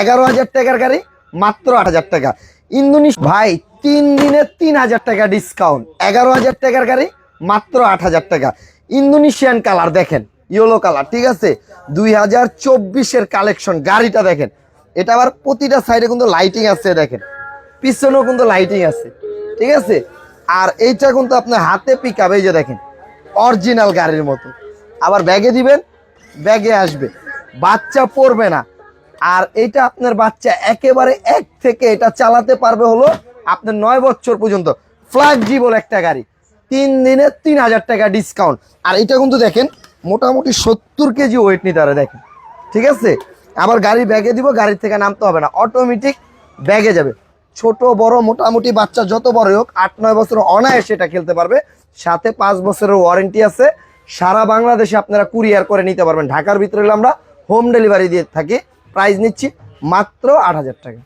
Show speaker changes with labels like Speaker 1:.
Speaker 1: এগারো হাজার টাকার গাড়ি, মাত্র আট হাজার টাকা। ইন্দোনেশ ভাই, তিন দিনে তিন হাজার টাকা ডিসকাউন্ট এগারো হাজার টাকার গাড়ি, মাত্র আট হাজার টাকা। ইন্দোনেশিয়ান কালার দেখেন ইয়েলো কালার, ঠিক আছে? দুই হাজার চব্বিশের কালেকশন গাড়িটা দেখেন। এটা আবার প্রতিটা সাইডে কিন্তু লাইটিং আছে, দেখেন। পিছনেও কিন্তু লাইটিং আছে, ঠিক আছে? আর এইটা কিন্তু আপনার হাতে পিক আপ এই যে দেখেন অরিজিনাল গাড়ির মতো। আবার ব্যাগে দিবেন ব্যাগে আসবে। বাচ্চা পড়বে না। আর এটা আপনার বাচ্চা একেবারে এক থেকে এটা চালাতে পারবে হলো আপনার নয় বছর পর্যন্ত। ফ্ল্যাগজিবল একটা গাড়ি। তিন দিনে তিন হাজার টাকা ডিসকাউন্ট আর এটা কিন্তু দেখেন, মোটামুটি সত্তর কেজি ওয়েট নিতে পারে দেখেন। ঠিক আছে? আবার গাড়ি ব্যাগে দিব গাড়ি থেকে নামতে হবে না। অটোমেটিক ব্যাগে যাবে। ছোট, বড়, মোটামুটি বাচ্চা যত বড় হোক, আট, নয় বছর অনায়াসে এটা খেলতে পারবে। সাথে পাঁচ বছরের ওয়ারেন্টি আছে। সারা বাংলাদেশে আপনারা কুরিয়ার করে নিতে পারবেন। ঢাকার ভিতরে আমরা হোম ডেলিভারি দিয়ে থাকি। প্রাইস নিচ্ছি মাত্র আট হাজার টাকা।